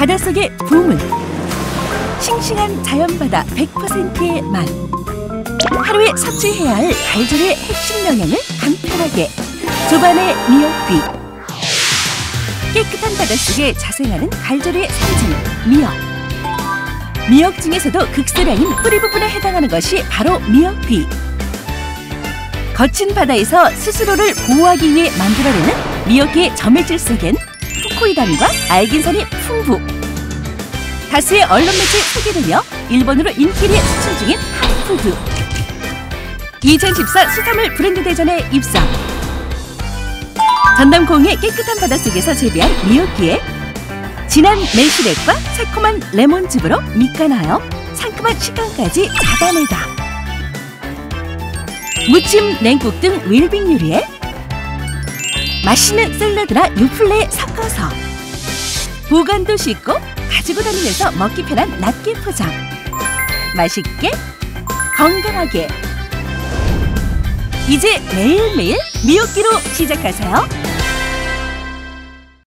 바닷속의 보물. 싱싱한 자연바다 100%의 맛 하루에 섭취해야 할 갈조리의 핵심 영양을 간편하게. 조반의 미역귀 깨끗한 바닷속에 자생하는 갈조리의 상징 미역. 미역 중에서도 극세량인 뿌리 부분에 해당하는 것이 바로 미역귀 거친 바다에서 스스로를 보호하기 위해 만들어내는 미역귀의 점액질 속엔 후 코이담과 알긴산이 풍부. 다수의 언론 매체에 소개되며 일본으로 인기리에 수출 중인 핫푸드. 2014 수산물 브랜드 대전에 입상 전남공의 깨끗한 바닷속에서 재배한 미역기에 진한 매실액과 새콤한 레몬즙으로 밑간하여 상큼한 식감까지 잡아내다. 무침, 냉국 등 웰빙 요리에 맛있는 샐러드나 요플레에 섞어서 보관도 쉽고 가지고 다니면서 먹기 편한 낱개 포장 맛있게 건강하게 이제 매일매일 미역기로 시작하세요.